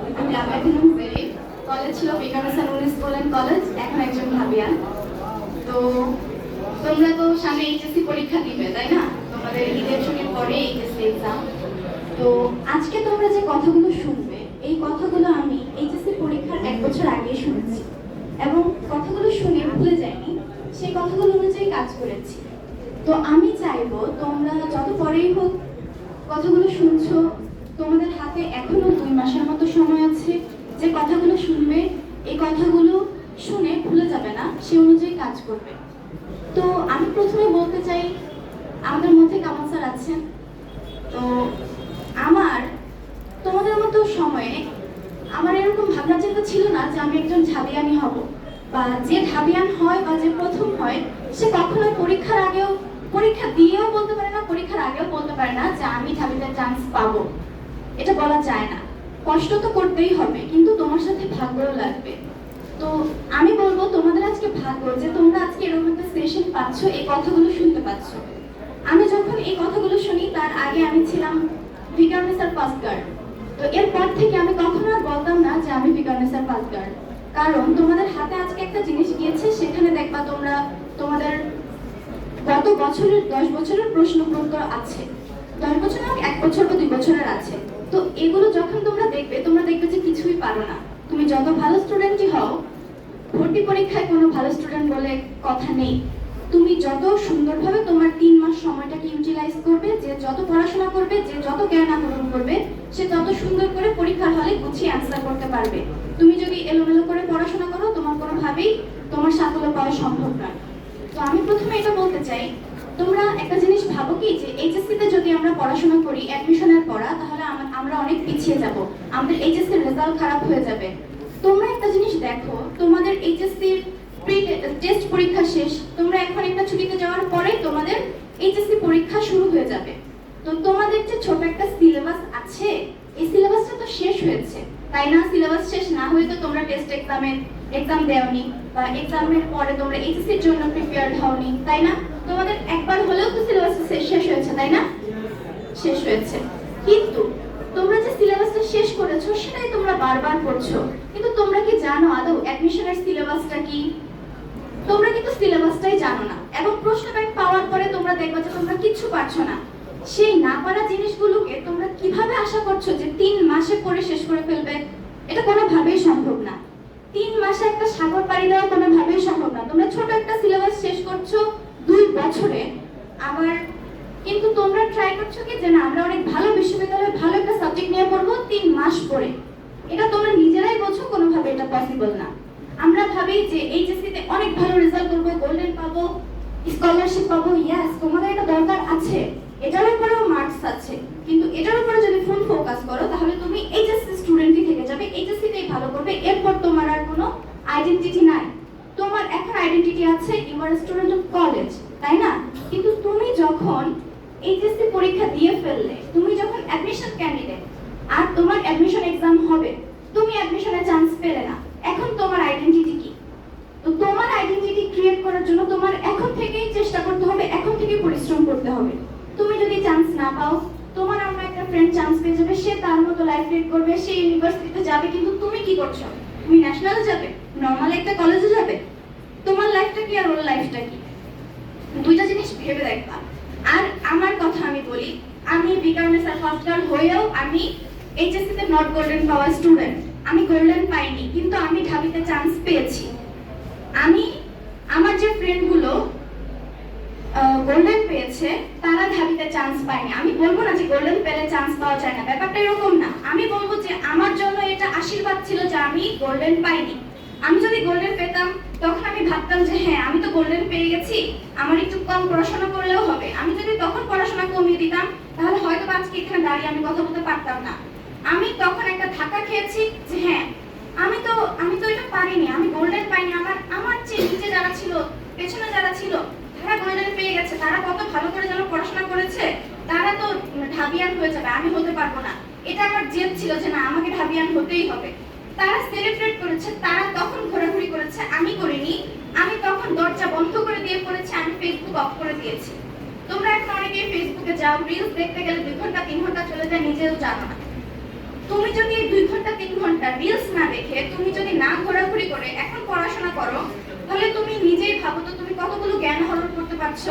আমি Khanam Jerry college ছিল উনিশ স্কুল অ্যান্ড কলেজ, এখন একজন ভাবিয়া। তো তোমরা তো সামনে এইচএসসি পরীক্ষা দিবে, তাই না? তোমাদের ছুটির পরে এইচএসসি এক্সাম তো আজকে তোমরা যে কথাগুলো শুনবে, এই কথাগুলো আমি এইচএসসি পরীক্ষার এক বছর আগে শুনেছি। এবং কথাগুলো শুনে ভুলে যাইনি, সেই কথাগুলো অনুযায়ী কাজ করেছি। তো আমি চাইব তোমরা যত পরেই হোক কথাগুলো শুনছো তোমাদের হাতে এখনও দুই মাসের মতো সময় আছে যে কথাগুলো শুনবে এই কথাগুলো শুনে ভুলে যাবে না সে অনুযায়ী কাজ করবে। তো আমি প্রথমে বলতে চাই, আমাদের মধ্যে কামাল স্যার আছেন? তো আমার, তোমাদের মতো সময়ে আমার এরকম ভাবনা চিন্তা ছিল না যে আমি একজন ঝাবিয়ানি হব, বা যে ঢাবিয়ান হয় বা যে প্রথম হয়, সে কখনোই পরীক্ষার আগেও, পরীক্ষা দিয়েও বলতে পারে না, পরীক্ষার আগেও বলতে পারে না যে আমি ঢাবিতে চান্স পাবো। এটা বলা যায় না। কষ্ট তো করতেই হবে, কিন্তু তোমার সাথে ভাগ্যও লাগবে। তো আমি বলব, তোমাদের আজকে ভাগ্য যে তোমরা আজকে এরকম একটা সেশন পাচ্ছ, এই কথাগুলো শুনতে পাচ্ছ। আমি যখন এই কথাগুলো শুনি, তার আগে আমি ছিলাম ভিকারনেসার পাস গার্ড তো এরপর থেকে আমি কখনো আর বলতাম না যে আমি ভিকারনেসার পাস গার্ড কারণ তোমাদের হাতে আজকে একটা জিনিস গিয়েছে, সেখানে দেখবা তোমরা, তোমাদের গত বছরের, দশ বছরের প্রশ্ন উত্তর আছে। দশ বছর হোক, এক বছর বা দুই বছরের আছে। তো এগুলো যখন তোমরা দেখবে তোমরা দেখবে যে কিছুই পারো না। তুমি যত ভালো স্টুডেন্টই হও, ভর্তি পরীক্ষায় কোনো ভালো স্টুডেন্ট বলে কথা নেই। তুমি যত সুন্দরভাবে তোমার তিন মাস সময়টাকে ইউটিলাইজ করবে, যে যত পড়াশোনা করবে, যে যত জ্ঞান আহরণ করবে, সে তত সুন্দর করে পরীক্ষার হলে গুছিয়ে অ্যান্সার করতে পারবে। তুমি যদি এলোমেলো করে পড়াশোনা করো, তোমার কোনোভাবেই তোমার সাফল্য পাওয়া সম্ভব নয়। তো আমি প্রথমে এটা বলতে চাই, তোমরা একটা জিনিস ভাবো কি, যে এইচএসসি তে যদি আমরা পড়াশোনা করি অ্যাডমিশনের পড়া, তাহলে আমরা অনেক পিছিয়ে যাব। আমাদের এইচএসসি এর রেজাল্ট খারাপ হয়ে যাবে। তোমরা একটা জিনিস দেখো, তোমাদের এইচএসসি টেস্ট পরীক্ষা শেষ। তোমরা এখন একটা ছুটিতে যাওয়ার পরে তোমাদের এইচএসসি পরীক্ষা শুরু হয়ে যাবে। তো তোমাদের যে ছোট একটা সিলেবাস আছে, এই সিলেবাসটা তো শেষ হয়েছে। তাই না? সিলেবাস শেষ না হয়ে তো তোমরা টেস্ট এক্সামের এক্সাম দেওনি বা এক্সামের পরে তোমরা এইচএসসির জন্য প্রিপেয়ার্ড হওনি, তাই না? তোমাদের একবার হলেও তো সিলেবাস শেষ হয়েছে, তাই না? শেষ হয়েছে। কিন্তু তোমরা যে সিলেবাসটা শেষ করেছ, সেটাই তোমরা বারবার পড়ছো কিন্তু তোমরা কি জানো আদৌ অ্যাডমিশনের সিলেবাসটা কি? তোমরা কিন্তু সিলেবাসটাই জানো না। এবং প্রশ্ন ব্যাংক পাওয়ার পরে তোমরা দেখবে যে তোমরা কিচ্ছু পারছ না। সেই না পারা জিনিসগুলোকে তোমরা কীভাবে আশা করছ যে তিন মাসে পড়ে শেষ করে ফেলবে? এটা কোনোভাবেই সম্ভব না। তিন মাসে একটা সাগর পাড়ি দেওয়া কোনোভাবেই সম্ভব না। তোমরা ছোট একটা সিলেবাস শেষ করছ দুই বছরে। আবার কিন্তু তোমরা ট্রাই করছ কি যে না, আমরা অনেক ভালো বিশ্ববিদ্যালয়ে ভালো একটা সাবজেক্ট নিয়ে পড়ব তিন মাস পরে। এটা তোমরা নিজেরাই বোঝো, কোনোভাবে এটা পসিবল না। আমরা ভাবি যে এইচএসসি তে অনেক ভালো রেজাল্ট করব গোল্ডেন পাবো স্কলারশিপ পাবো ইয়াস তোমাদের এটা দরকার আছে। এটার উপরেও মার্কস আছে। কিন্তু এটার উপরে যদি ফুল ফোকাস করো, তাহলে তুমি এইচএসসি স্টুডেন্টই থেকে যাবে এইচএসসি তেই ভালো করবে। এরপর তোমার আর কোনো আইডেন্টিটি নাই। তোমার এখন আইডেন্টিটি আছে you are student of college তাই না? কিন্তু তুমি যখন এইচএসসি পরীক্ষা দিয়ে ফেললে, তুমি যখন অ্যাডমিশন ক্যান্ডিডেট আর তোমার অ্যাডমিশন এক্সাম হবে, তুমি অ্যাডমিশনের চান্স পেলে না এখন তোমার আইডেন্টিটি কি তো তোমার আইডেন্টিটি ক্রিয়েট করার জন্য তোমার এখন থেকেই চেষ্টা করতে হবে এখন থেকেই পরিশ্রম করতে হবে তুমি যদি চান্স না পাও, তোমার আমরা একটা ফ্রেন্ড চান্স পেয়ে যাবে, সে তার মতো লাইফ লিড করবে, সে ইউনিভার্সিটিতে যাবে, কিন্তু তুমি কি করছ? তুমি ন্যাশনালে যাবে? নর্মাল একটা কলেজে যাবে? তোমার লাইফটা কি আর ওর লাইফটা কি? দুইটা জিনিস ভেবে দেখবা। আর আমার কথা আমি বলি, আমি বিকারণে স্যার ফার্স্ট গার্ল হয়েও আমি এইচএসসি তে নট গোল্ডেন পাওয়া স্টুডেন্ট আমি গোল্ডেন পাইনি, কিন্তু আমি ঢাবিতে চান্স পেয়েছি। আমি, আমার যে ফ্রেন্ডগুলো গোল্ডেন পেয়েছে, তারা ঢাবিতে চান্স পায়নি। আমি বলব না যে গোল্ডেন পেলে চান্স পাওয়া যায় না, ব্যাপারটা এরকম না। আমি বলব যে আমার জন্য এটা আশীর্বাদ ছিল যে আমি গোল্ডেন পাইনি। আমি যদি গোল্ডেন পেতাম, তখন আমি ভাবতাম যে হ্যাঁ আমি তো গোল্ডেন পেয়ে গেছি। আমার একটু কম পড়াশোনা করলেও হবে। আমি যদি তখন পড়াশোনা কমিয়ে দিতাম, তাহলে হয়তো আজকে এখানে দাঁড়িয়ে আমি কথা বলতে পারতাম না। আমি তখন একটা ধাক্কা খেয়েছি যে হ্যাঁ আমি তো আমি তো এটা পারিনি। আমি গোল্ডেন পাইনি। আমার আমার চেয়ে নিচে যারা ছিল, পেছনে যারা ছিল গোল্ডেন পেয়ে গেছে, তারা কত ভালো করে যেন পড়াশোনা করেছে, তারা তো ঢাবিয়ান হয়ে যাবে, আমি হতে পারব না। এটা আমার জেদ ছিল যে না, আমাকে ঢাবিয়ান হতেই হবে। তারা সেলিব্রেট করেছে, তারা তখন ঘোরাঘুরি করেছে, আমি করিনি। আমি তখন দরজা বন্ধ করে দিয়ে পড়েছি, আমি ফেসবুক অফ করে দিয়েছি। তোমরা এখন অনেকে ফেসবুকে যাও রিলস দেখতে গেলে দুই ঘণ্টা, তিন ঘণ্টা চলে যায়, নিজেও জানো না। তুমি যদি দুই ঘণ্টা, তিন ঘণ্টা রিলস না দেখে, তুমি যদি না ঘোরাঘুরি করে, এখন পড়াশোনা করো তাহলে তুমি নিজেই ভাবো তো তুমি কতগুলো জ্ঞান হরণ করতে পারছ?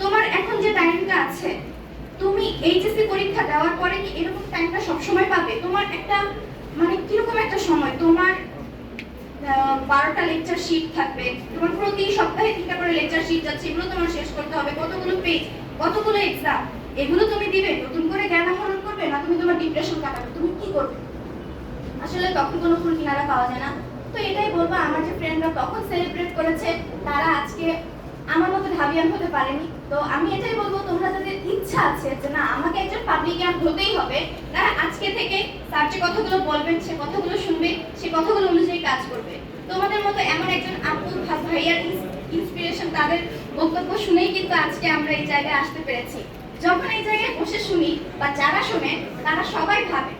তোমার এখন যে টাইমটা আছে, তুমি এইচএসসি পরীক্ষা দেওয়ার পরে কি এরকম টাইমটা সবসময় পাবে? তোমার একটা মানে কীরকম একটা সময়? তোমার বারোটা লেকচার শিট থাকবে, তোমার প্রতি সপ্তাহে তিনটা করে লেকচার শিট যাচ্ছে, এগুলো তোমার শেষ করতে হবে। কতগুলো পেজ কতগুলো এক্সাম এগুলো তুমি দিবে? নতুন করে জ্ঞান আহরণ করবে না তুমি তোমার ডিপ্রেশন কাটাবে? তুমি কি করবে? আসলে তখন কোনো ফুল কিনারা পাওয়া যায় না। তো এটাই বলব, আমার যে ফ্রেন্ডরা তখন সেলিব্রেট করেছে, তারা আজকে আমার মতো ঢাবিয়ান হতে পারেনি। তো আমি এটাই বলব, তোমরা যাদের ইচ্ছা আছে যে না, আমাকে একজন পাবলিকিয়ান হতেই হবে, তারা আজকে থেকে তার যে কথাগুলো বলবেন, সে কথাগুলো শুনবে, সে কথাগুলো অনুযায়ী কাজ করবে। তোমাদের মতো এমন একজন আপু ভাইয়ার ইন্সপিরেশন তাদের বক্তব্য শুনেই কিন্তু আজকে আমরা এই জায়গায় আসতে পেরেছি। যখন এই জায়গায় বসে শুনি বা যারা শোনে, তারা সবাই ভাবে।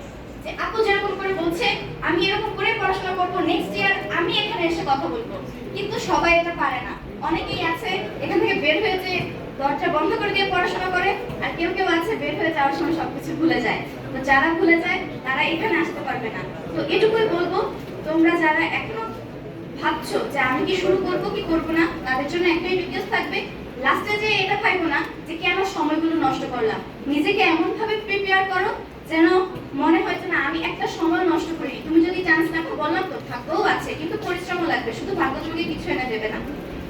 যে আপু যেরকম করে বলছে, আমি এরকম করে পড়াশোনা করব নেক্সট ইয়ার আমি এখানে এসে কথা বলব। কিন্তু সবাই এটা পারে না। অনেকেই আছে, এখান থেকে বের হয়ে যে দরজা বন্ধ করে দিয়ে পড়াশোনা করে, আর কেউ কেউ আছে, বের হয়ে যাওয়ার সময় সবকিছু ভুলে যায়। তো যারা ভুলে যায়, তারা এখানে আসতে পারবে না। তো এটুকুই বলব, তোমরা যারা এখনও ভাবছ যে আমি কি শুরু করব, কি করব না, তাদের জন্য একটাই রিকোয়েস্ট থাকবে লাস্টে যে এটা পাইবো না, যে কেন সময়গুলো নষ্ট করলাম। নিজেকে এমন ভাবে প্রিপেয়ার করো, যেন মনে হয়েছে না, আমি একটা সময় নষ্ট করি। তুমি যদি চান্স দেখো বলো বললাম তো, ভাগ্যও আছে, কিন্তু পরিশ্রমও লাগবে। শুধু ভাগ্য তোমাকে কিছু এনে দেবে না।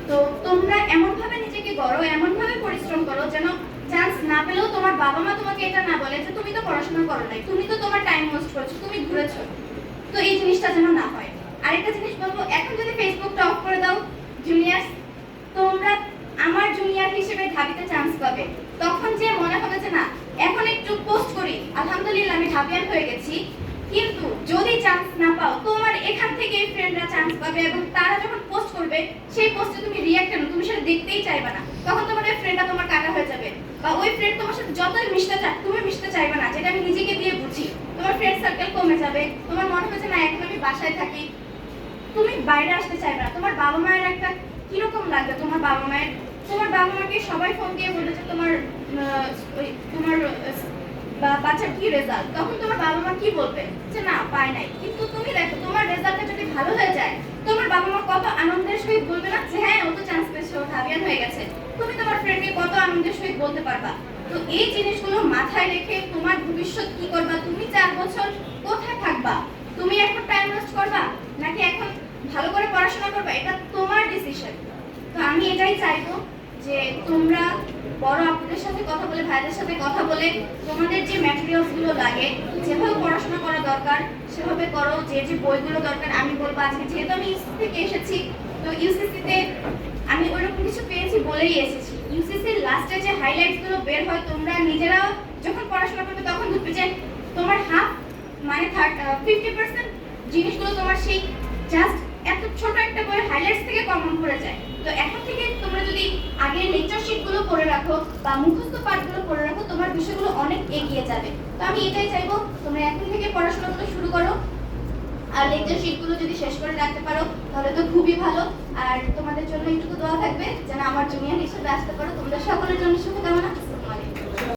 তো তোমরা এমন ভাবে নিজেকে গড়ো এমন ভাবে পরিশ্রম করো, যেন চান্স না পেলেও তোমার বাবা মা তোমাকে এটা না বলে যে, তুমি তো পড়াশোনা করো নাই, তুমি তো তোমার টাইম ওয়েস্ট করছ, তুমি ঘুরেছো। তো এই জিনিসটা যেন না হয় আরেকটা জিনিস বলব এখন যদি ফেসবুকটা অফ করে দাও জুনিয়র তোমরা আমার জুনিয়র হিসেবে ঢাবিতে চান্স পাবে তখন যে মনে হবে যে না এখন একটু পোস্ট করি আলহামদুলিল্লাহ আমি ঢাবিয়ান হয়ে গেছি কিন্তু যদি চান্স না পাও তোমার এখান থেকে চান্স এবং তারা যখন পোস্ট করবে, সেই পোস্টে তুমি রিয়াক্ট কেন তুমি সেটা দেখতেই চাইবে না। তখন তোমার ওই ফ্রেন্ডটা তোমার কাটা হয়ে যাবে। বা ওই ফ্রেন্ড তোমার সাথে যতই মিশতে চায় তুমি মিশতে চাইবে না, যেটা আমি নিজেকে দিয়ে বুঝি। তোমার ফ্রেন্ড সার্কেল কমে যাবে, তোমার মনে হবে যে না এখন আমি বাসায় থাকি। তুমি বাইরে আসতে চাইবে না। তোমার বাবা মায়ের একটা কীরকম লাগবে? তোমার বাবা মায়ের, তোমার বাবা মাকে সবাই ফোন দিয়ে বলবে যে তোমার তোমার বা বাচ্চার কি রেজাল্ট তখন তোমার বাবা মা কি বলবে? যে না, পায় নাই। কিন্তু তুমি দেখো, তোমার রেজাল্টটা যদি ভালো হয়ে যায়, তোমার বাবা মা কত আনন্দের সহিত বলবে না, যে হ্যাঁ ও তো চান্স পেয়েছে, ও ঢাবিয়ান হয়ে গেছে। তুমি তোমার ফ্রেন্ডকে কত আনন্দের সহিত বলতে পারবা? তো এই জিনিসগুলো মাথায় রেখে তোমার ভবিষ্যৎ কি করবা? তুমি চার বছর কোথায় থাকবা? তুমি এখন টাইম ওয়েস্ট করবা? নাকি এখন ভালো করে পড়াশোনা করবা? এটা তোমার ডিসিশন তো আমি এটাই চাইব যে তোমরা বড় আপুদের সাথে কথা বলে, ভাইদের সাথে কথা বলে তোমাদের যে ম্যাটেরিয়ালসগুলো লাগে, যেভাবে পড়াশোনা করা দরকার, সেভাবে করো। যে যে বইগুলো দরকার আমি বলব। আজকে যেহেতু আমি ইউসি থেকে এসেছি, তো ইউসিসিতে আমি ওইরকম কিছু পেয়েছি বলেই এসেছি। ইউসিসির লাস্টে যে হাইলাইটসগুলো বের হয়, তোমরা নিজেরাও যখন পড়াশোনা করবে তখন বুঝবে যে তোমার হাফ মানে থার্ড ফিফটি পার্সেন্ট জিনিসগুলো তোমার সেই জাস্ট এত ছোট একটা বই হাইলাইটস থেকে কমন পড়ে যায়। তো এখন থেকে তোমরা যদি আগের লেকচার শিটগুলো পড়ে রাখো বা মুখস্থ পাঠগুলো পড়ে রাখো, তোমার বিষয়গুলো অনেক এগিয়ে যাবে। তো আমি এটাই চাইব, তোমরা এখন থেকে পড়াশোনাগুলো শুরু করো। আর লেকচার শিটগুলো যদি শেষ করে রাখতে পারো, তাহলে তো খুবই ভালো। আর তোমাদের জন্য এইটুকু দোয়া থাকবে, যেন আমার জুনিয়র হিসেবে আসতে পারো তোমরা সকলের জন্য শুভকামনা।